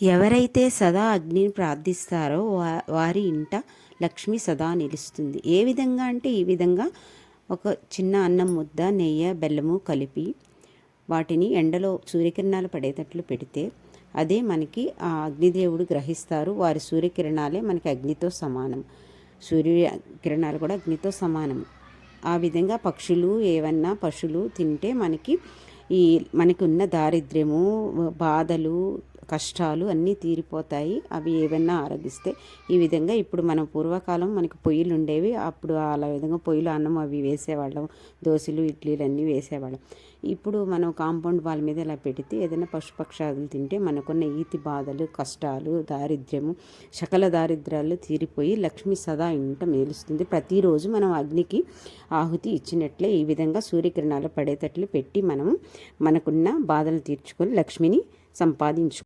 ఎవరైతే సదా అగ్నిని ప్రార్థిస్తారో వారి ఇంట లక్ష్మి సదా నిలుస్తుంది. ఏ విధంగా అంటే ఈ విధంగా ఒక చిన్న అన్నం ముద్ద నెయ్యి బెల్లము కలిపి వాటిని ఎండలో సూర్యకిరణాలు పడేటట్లు పెడితే అదే మనకి ఆ అగ్నిదేవుడు గ్రహిస్తారు. వారి సూర్యకిరణాలే మనకి అగ్నితో సమానం. సూర్య కిరణాలు కూడా అగ్నితో సమానం. ఆ విధంగా పక్షులు ఏవన్నా పశువులు తింటే మనకి ఈ మనకున్న ఉన్న దారిద్ర్యము బాధలు కష్టాలు అన్నీ తీరిపోతాయి. అవి ఏవైనా ఆరగిస్తే ఈ విధంగా ఇప్పుడు మనం పూర్వకాలం మనకి పొయ్యిలు ఉండేవి. అప్పుడు అలా విధంగా పొయ్యిలు అన్నం అవి వేసేవాళ్ళం. దోశలు ఇడ్లీలు అన్నీ వేసేవాళ్ళం. ఇప్పుడు మనం కాంపౌండ్ వాళ్ళ మీద ఇలా పెడితే ఏదైనా పశుపక్షాదులు తింటే మనకున్న ఈతి బాధలు కష్టాలు దారిద్ర్యము సకల దారిద్ర్యాలు తీరిపోయి లక్ష్మి సదా ఇంట మేలుస్తుంది. ప్రతిరోజు మనం అగ్నికి ఆహుతి ఇచ్చినట్లే ఈ విధంగా సూర్యకిరణాలు పడేటట్లు పెట్టి మనం మనకున్న బాధలు తీర్చుకొని లక్ష్మిని సంపాదించు